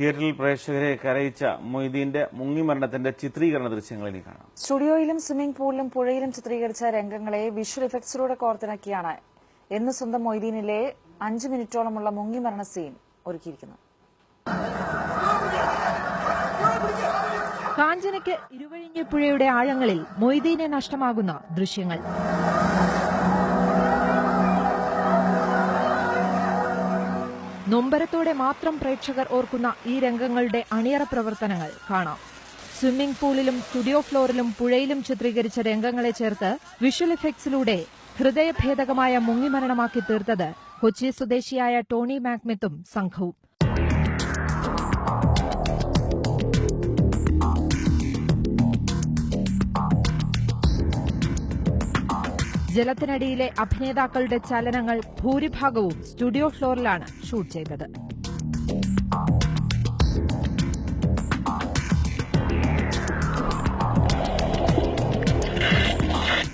തിയേറ്ററിൽ പ്രേക്ഷകരെ കരയിച്ച മൊയ്തീന്റെ മുങ്ങിമരണത്തിന്റെ ചിത്രീകരണ ദൃശ്യങ്ങൾ ഇനി കാണാം. സ്റ്റുഡിയോയിലും സ്വിമ്മിംഗ് പൂളിലും പുഴയിലും ചിത്രീകരിച്ച രംഗങ്ങളെ വിഷ്വൽ ഇഫക്ട്സിലൂടെ കോർത്തിണക്കിയാണ് എന്ന് സ്വന്തം മൊയ്തീനിലെ അഞ്ച് മിനിറ്റോളമുള്ള മുങ്ങിമരണ സീൻ ഒരുക്കിയിരിക്കുന്നത് കാഞ്ചനയ്ക്ക് ഇരുവഴിഞ്ഞ പുഴയുടെ ആഴങ്ങളിൽ മൊയ്തീനെ നഷ്ടമാകുന്ന ദൃശ്യങ്ങൾ. നൊമ്പരത്തോടെ മാത്രം പ്രേക്ഷകർ ഓർക്കുന്ന ഈ രംഗങ്ങളുടെ അണിയറ പ്രവർത്തനങ്ങൾ കാണാം. സ്വിമ്മിംഗ് പൂളിലും സ്റ്റുഡിയോ ഫ്ലോറിലും പുഴയിലും ചിത്രീകരിച്ച രംഗങ്ങളെ ചേർത്ത് വിഷ്വൽ ഇഫക്ട്സിലൂടെ ഹൃദയഭേദകമായ മുങ്ങിമരണമാക്കി തീർത്തത് കൊച്ചി സ്വദേശിയായ ടോണി മാക്മിത്തും സംഘവും. ജലത്തിനടിയിലെ അഭിനേതാക്കളുടെ ചലനങ്ങൾ ഭൂരിഭാഗവും സ്റ്റുഡിയോ ഫ്ലോറിലാണ് ഷൂട്ട് ചെയ്തത്.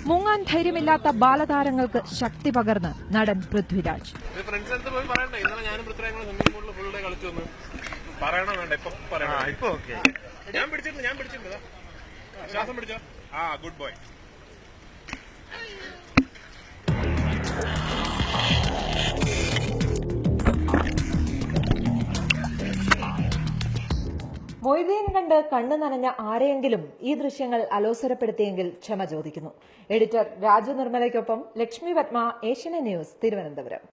മുങ്ങാൻ ധൈര്യമില്ലാത്ത ബാലതാരങ്ങൾക്ക് ശക്തി പകർന്ന് നടൻ പൃഥ്വിരാജ്. ഇത് ഫ്രണ്ട്സ് അടുത്ത് പോയി പറയണ്ടേ? ഇന്നലെ ഞാനും പൃഥ്വിരാജ് സ്വിമ്മിംഗ് ഫുൾ ഡേ കളിച്ചു പറയണോ വേണ്ട? ഇപ്പൊ പറയണം? ഇപ്പൊ ഓക്കെ ഞാൻ പിടിച്ചിട്ടുണ്ട് ഞാൻ പിടിച്ചിട്ടുണ്ട്. ശ്വാസം പിടിച്ചോ? ആ ഗുഡ് ബോയ് മൊയ്തീൻ കണ്ട് കണ്ണു നനഞ്ഞ ആരെയെങ്കിലും ഈ ദൃശ്യങ്ങൾ അലോസരപ്പെടുത്തിയെങ്കിൽ ക്ഷമ ചോദിക്കുന്നു. എഡിറ്റർ രാജു നിർമ്മലയ്ക്കൊപ്പം ലക്ഷ്മി പത്മ ഏഷ്യനെ ന്യൂസ് തിരുവനന്തപുരം.